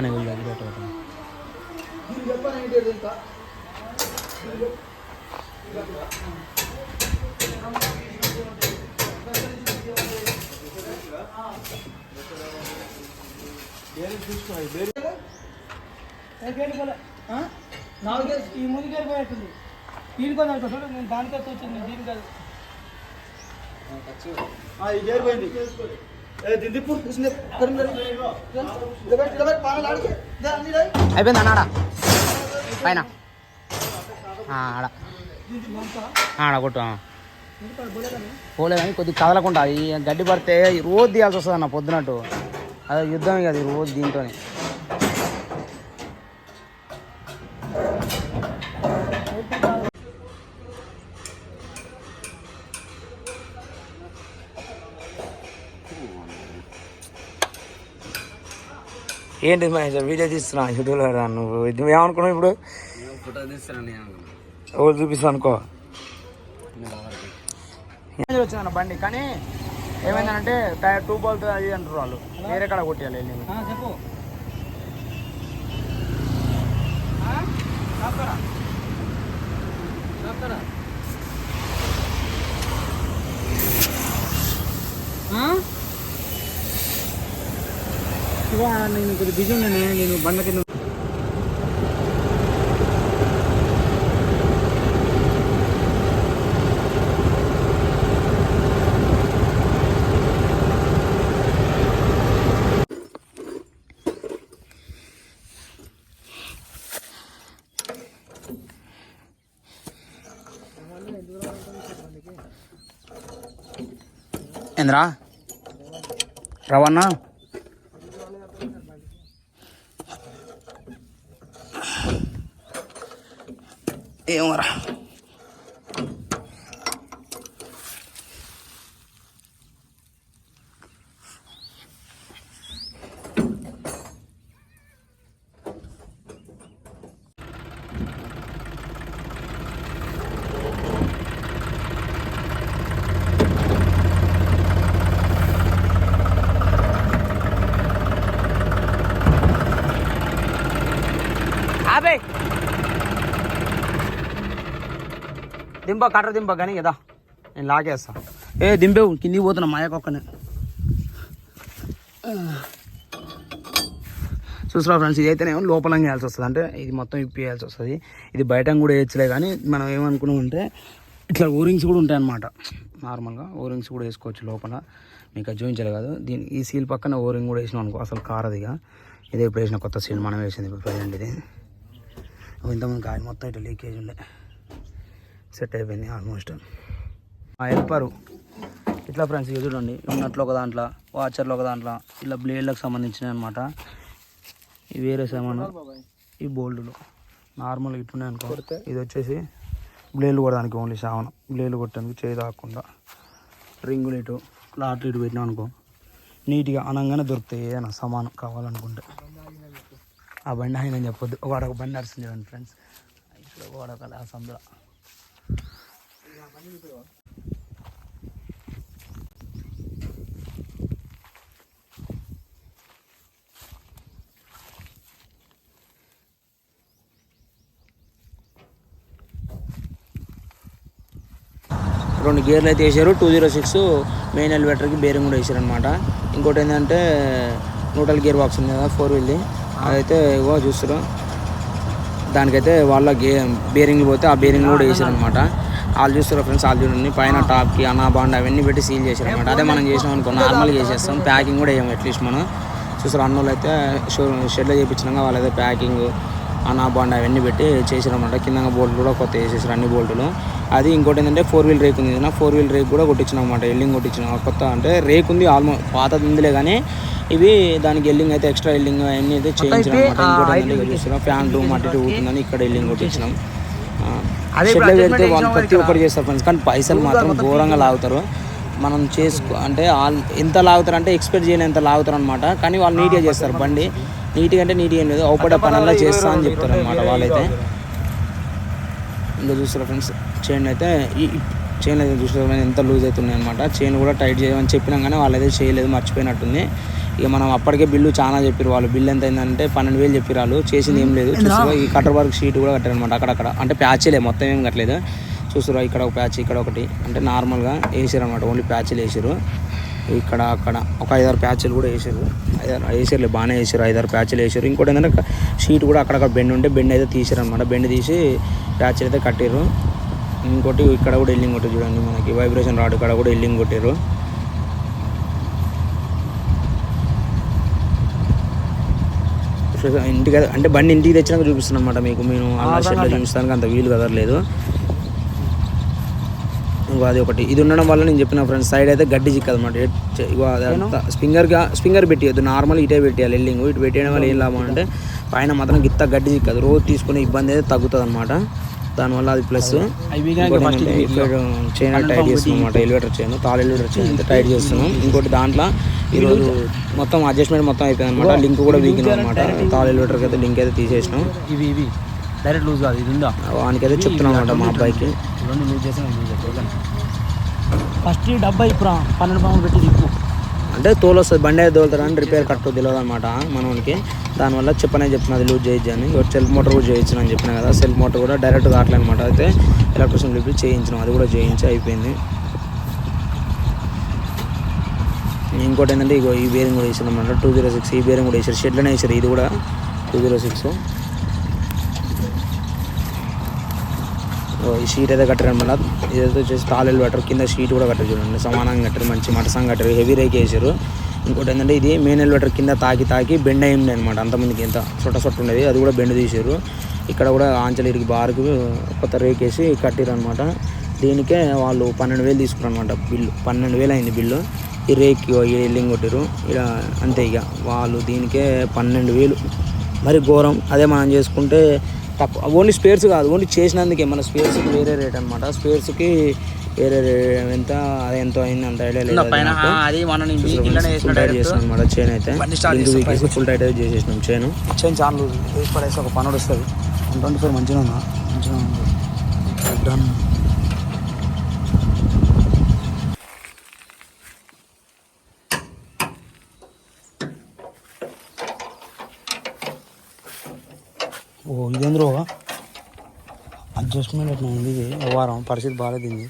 అనే వీళ్ళు అది పెట్ట నాలుగు ఈ ముందుకు వెళ్ళిపోయినట్టుంది దీనికి కొంచెం నేను దానికే వచ్చింది దీనికి కాదు అయిపోయింది అన్నాడా పైన. ఆడ. ఆడ కొట్టు పోలే కానీ కొద్దిగా కదలకుండా ఈ గడ్డి పడితే రోజు తీయాల్సి వస్తుంది అన్న పొద్దునట్టు. అదే యుద్ధమే కదా ఈ రోజు దీంతోనే. ఏంటి మహేష్ వీడియో తీస్తున్నా. యూట్యూబ్లో రా నువ్వు. ఇది ఏమనుకున్నావు ఇప్పుడు? ఎవరు చూపిస్తాను అనుకో. వచ్చిందన్న బండి. కానీ ఏమైందంటే టైర్ టూ బాల్తో అది అంటారు వాళ్ళు. వేరే కాడ కొట్టేయాలి వెళ్ళి. ఆ, చెప్పు. ఇవా నేను కొద్దిగా బిజీ ఉన్నానే నేను బండ్ల కింద ఏంద్రా? రవాణా ورحمة దింప కట్ర దింప కానీ కదా నేను లాగేస్తా. ఏ దింపేవు కిందికి పోతున్నా మాయకొక్కనే చూసినా ఫ్రెండ్స్ ఇది అయితేనేమో లోపల వేయాల్సి వస్తుంది. అంటే ఇది మొత్తం ఇప్పేయాల్సి వస్తుంది. ఇది బయట కూడా వేయచ్చులే కానీ మనం ఏమనుకున్నాం అంటే ఇట్లా ఓరింగ్స్ కూడా ఉంటాయన్నమాట. నార్మల్గా ఓరింగ్స్ కూడా వేసుకోవచ్చు లోపల. మీకు అది చూపించాలి కాదు. దీని ఈ సీల్ పక్కన ఓరింగ్ కూడా వేసినాం అనుకో అసలు కారదిగా ఇదే ఇప్పుడు వేసిన కొత్త సీల్ మనం వేసింది ఇప్పుడు ప్రజెంట్ ఇది. ఇంతమంది కాయలు మొత్తం ఇట్లా లీకేజ్ ఉండే. సెట్ అయిపోయింది ఆల్మోస్ట్ హెల్పరు ఇట్లా ఫ్రెండ్స్ ఇది చూడండి ఉన్నట్లు ఒక దాంట్లో వాచర్లో ఒక దాంట్లో ఇలా బ్లేడ్లకు సంబంధించినవి అనమాట ఇవి వేరే సామాను ఈ బోల్డ్లు. నార్మల్ ఇట్లున్నాయి అనుకో ఇది వచ్చేసి బ్లేడ్లు కొట్టడానికి ఓన్లీ సామాను. బ్లేడ్లు కొట్టడానికి చేయి తాకుండా రింగులు ఇటు లాట్లు ఇటు పెట్టినాం అనుకో నీట్గా అనంగానే దొరుకుతాయి ఏదైనా సమానం కావాలనుకుంటే. ఆ బండి ఆయన చెప్పొద్దు వాడు ఒక బండి నడుస్తుంది చూడండి ఫ్రెండ్స్ ఇక్కడ వాడు ఒక ఆ సందులో రెండు గేర్లు అయితే వేసారు. టూ జీరో సిక్స్ మెయిన్ ఎలివేటర్కి బేరింగ్ కూడా వేసారు అనమాట ఇంకోటి ఏంటంటే న్యూట్రల్ గేర్ బాక్స్ ఉంది కదా ఫోర్ వీల్ది అదైతే ఇవో చూస్తారు దానికైతే వాళ్ళ గే బేరింగ్ పోతే ఆ బేరింగ్ కూడా వేసారు అనమాట వాళ్ళు చూస్తారు ఫ్రెండ్స్ వాళ్ళు చూడండి. పైన టాప్కి అనా బాండ్ అవన్నీ పెట్టి సీల్ చేశారు అనమాట అదే మనం చేసినాం అనుకో నార్మల్గా చేసేస్తాం. ప్యాకింగ్ కూడా వేయం అట్లీస్ట్ మనం. చూస్తారు అన్నోళ్ళు అయితే షో షెడ్లో చేయించినాక వాళ్ళైతే ప్యాకింగ్ అనా బాండ్ అవన్నీ పెట్టి చేసారు అనమాట కింద బోల్ట్ కూడా కొత్త వేసేసారు అన్ని బోల్టులు అది ఇంకోటి ఏంటంటే ఫోర్ వీల్ రేక్ ఉంది ఫోర్ వీల్ రేక్ కూడా కొట్టించినాం అనమాట ఎల్లింగ్ కొట్టించినాం. కొత్త అంటే రేక్ ఉంది ఆల్మోస్ట్ పాతది ఉందిలే కానీ ఇవి దానికి ఎల్లింగ్ అయితే ఎక్స్ట్రా ఎల్లింగ్ అవన్నీ అయితే చేయించినాం అనమాట ఇంకోటి ఫ్యాన్ రూమ్ అటు ఊతుందని ఇక్కడ ఎల్లింగ్ కొట్టించినాం. షెడ్లో పెడితే వాళ్ళు ప్రతి ఒక్కరు చేస్తారు ఫ్రెండ్స్ కానీ పైసలు మాత్రం ఘోరంగా లాగుతారు. మనం చేసుకో అంటే ఎంత లాగుతారు అంటే ఎక్స్పెక్ట్ చేయలేంత లాగుతారు అనమాట కానీ వాళ్ళు నీట్గా చేస్తారు బండి. నీట్గా అంటే నీట్గా ఏం లేదు. అవుపడే పనుల్లో చేస్తా అని చెప్తారు అనమాట వాళ్ళైతే. ఇంకా చూస్తారు ఫ్రెండ్స్ చైన్ అయితే ఈ చైన్ అయితే చూస్తారు ఎంత లూజ్ అవుతున్నాయి అనమాట చైన్ కూడా టైట్ చేయమని చెప్పినాం కానీ వాళ్ళైతే చేయలేదు. మర్చిపోయినట్టుంది. ఇక మనం అప్పటికే బిల్లు చాలా చెప్పారు వాళ్ళు. బిల్ ఎంత అయిందంటే పన్నెండు వేలు చెప్పారు వాళ్ళు చేసింది ఏం లేదు. చూస్తారా ఈ కటర్ వర్క్ షీట్ కూడా కట్టారు అనమాట అక్కడక్కడ. అంటే ప్యాచ్లే మొత్తం ఏం కట్టలేదు. చూస్తారా ఇక్కడ ఒక ప్యాచ్ ఇక్కడ ఒకటి. అంటే నార్మల్గా వేసారు అనమాట ఓన్లీ ప్యాచ్లు వేసారు ఇక్కడ అక్కడ ఒక ఐదారు ప్యాచ్లు కూడా వేసారు ఐదారు వేసారు బాగానే వేసారు ఐదారు ప్యాచ్లు వేసారు ఇంకోటి ఏంటంటే షీట్ కూడా అక్కడక్కడ బెండ్ ఉంటే బెండ్ అయితే తీసారు అనమాట బెండ్ తీసి ప్యాచ్లు అయితే కట్టారు ఇంకోటి ఇక్కడ కూడా ఎల్లింగ్ కొట్టారు చూడండి మనకి. వైబ్రేషన్ రాడ్ ఇక్కడ కూడా ఎల్లింగ్ కొట్టారు ఇంటికి అంటే బండి ఇంటికి తెచ్చినాక చూపిస్తున్నాను అనమాట మీకు నేను అలా షెడ్లో చూపిస్తానికి అంత వీలు కదలేదు ఇంకో అది ఒకటి. ఇది ఉండడం వల్ల నేను చెప్పిన ఫ్రెండ్స్ సైడ్ అయితే గడ్డి చిక్కదు అనమాట ఇగో స్పింగర్గా స్పింగర్ పెట్టియద్దు నార్మల్ ఇటే పెట్టేయాలి ఎల్లింగ్ ఇటు పెట్టేయడం వల్ల ఏం లాభం అంటే పైన మాత్రం గిత్త గడ్డి చిక్కదు. రోజు తీసుకునే ఇబ్బంది అయితే తగ్గుతుంది అనమాట దానివల్ల అది ప్లస్ చైన్ టైట్ చేస్తున్నాం అనమాట ఎలివేటర్ చైన్ తాల్ ఎలివేటర్ చైన్ అయితే టైట్ చేస్తున్నాం. ఇంకోటి దాంట్లో ఈరోజు మొత్తం అడ్జస్ట్మెంట్ మొత్తం అయిపోయింది అనమాట లింక్ కూడా వీకింది అనమాట తాల్ ఎలివేటర్కి అయితే లింక్ అయితే తీసేసినాం. ఇవి ఇవి. డైరెక్ట్ లూజ్ కాదు ఇది ఉందా? వానికైతే చెప్తున్నాం అనమాట మా అబ్బాయికి. రెండు లూజ్ చేసాం లూజ్ అవుతుంది ఫస్ట్ డబ్బా ఇప్పుడు? పన్నెండు పాములు పెట్టి అంటే తోలు వస్తుంది బండి అయితే తోలుతారని రిపేర్ కట్టు తెలియదు అనమాట మనకి దానివల్ల చెప్పనే చెప్తున్నది లూజ్ చేయొచ్చు అని సెల్ఫ్ మోటార్ కూడా చేయించిన అని చెప్పిన కదా సెల్ఫ్ మోటార్ కూడా డైరెక్ట్ కావట్లేదు అనమాట. అయితే ఎలక్ట్రిషన్ పిలిపి చేయించినాం అది కూడా చేయించి అయిపోయింది. ఇంకోటి ఏంటంటే ఇగో ఈ బేరింగ్ కూడా వేసారు అనమాట టూ జీరో సిక్స్ ఈ బేరింగ్ కూడా వేసారు షెడ్లోనే వేసారు ఇది కూడా టూ జీరో సిక్స్ ఈ షీట్ అయితే కట్టారు అనమాట. ఇదైతే వచ్చేసి తాళాలు కట్టరు కింద షీట్ కూడా కట్టారు చూడండి. సమానంగా కట్టారు మంచి మటసం కట్టారు హెవీ రేక్ వేసారు. ఇంకోటి ఏంటంటే ఇది మెయిన్ ఎలివేటర్ కింద తాకి తాకి బెండ్ అయింది అనమాట. అంతమందికి ఎంత సొట్ట సొట్ట ఉండేది అది కూడా బెండ్ తీసారు. ఇక్కడ కూడా ఆంచలేరికి బార్కు కొత్త రేక్ వేసి కట్టారు అనమాట. దీనికే వాళ్ళు పన్నెండు వేలు తీసుకున్నారు అనమాట బిల్లు. పన్నెండు వేలు అయింది బిల్లు. ఈ రేక్ ఈ ఎల్లింగ్ కొట్టారు ఇలా అంతే ఇక. వాళ్ళు దీనికే పన్నెండు వేలు. మరి ఘోరం. అదే మనం చేసుకుంటే తక్కువ ఓన్లీ స్పేర్స్ కాదు ఓన్లీ చేసినందుకే. మన స్పేర్స్కి వేరే రేట్ అనమాట స్పేర్స్కి వేరే రేట్ ఎంత అది ఎంత అయింది అంత ఐడియా లేదు ఫుల్ టైట్ చేసినాం అనమాట చైన్ అయితే. ఫుల్ టైట్ అయితే చేసేసినాం చైన్ చైన్ చాలా వేసి పడేసి ఒక పనుడు వస్తుంది. ట్వంటీ ఫోర్ మంచిగా ఉందా? మంచిగా ఉంది. డన్ అడ్జస్ట్మెంట్ ఉంది. ఇది వారం పరిస్థితి బాగాలేదు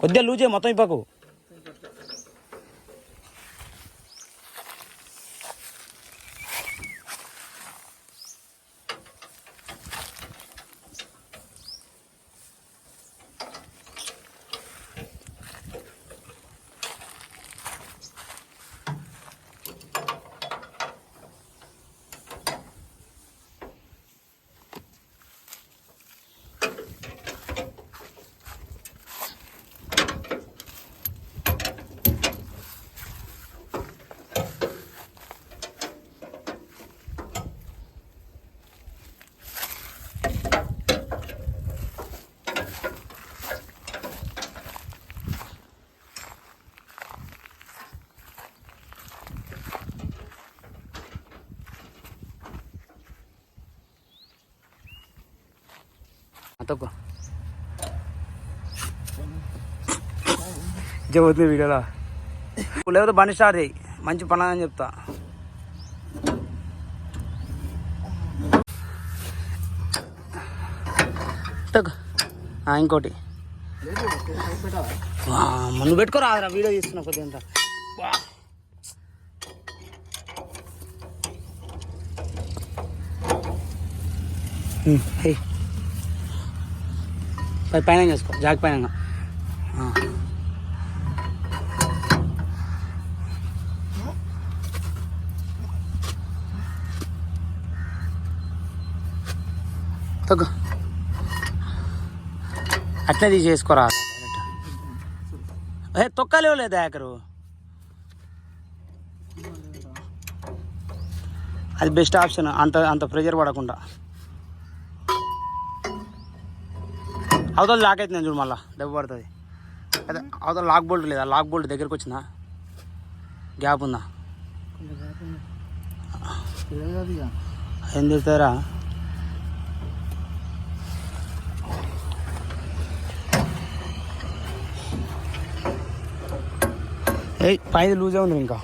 కొద్దిగా లూజే మొత్తం ఇప్పకు తక్కువ చెబుతుంది వీడియోలో. లేకపోతే బండి స్టార్ట్ చేయి. మంచి పని అని చెప్తా. ఇంకోటి. ముందు పెట్టుకోరా వీడియో తీస్తున్నా కొద్దిగా హే. పై పైన చేసుకో. జాగ్ పైన ఆ. తగ్గు అట్లే తీసేసుకోరా. ఏ తొక్కలేవు లేదా ఏకరు అది బెస్ట్ ఆప్షన్ అంత అంత ప్రెజర్ పడకుండా. అవతల లాక్ అవుతుంది చూడు మళ్ళా. దెబ్బ పడుతుంది. అదే అవతల లాక్ బోల్ట్ లేదా? లాక్ బోల్ట్ దగ్గరకు వచ్చిందా? గ్యాప్ ఉందా? ఏం తిడతారా ఏ పైది లూజే ఉంది ఇంకా.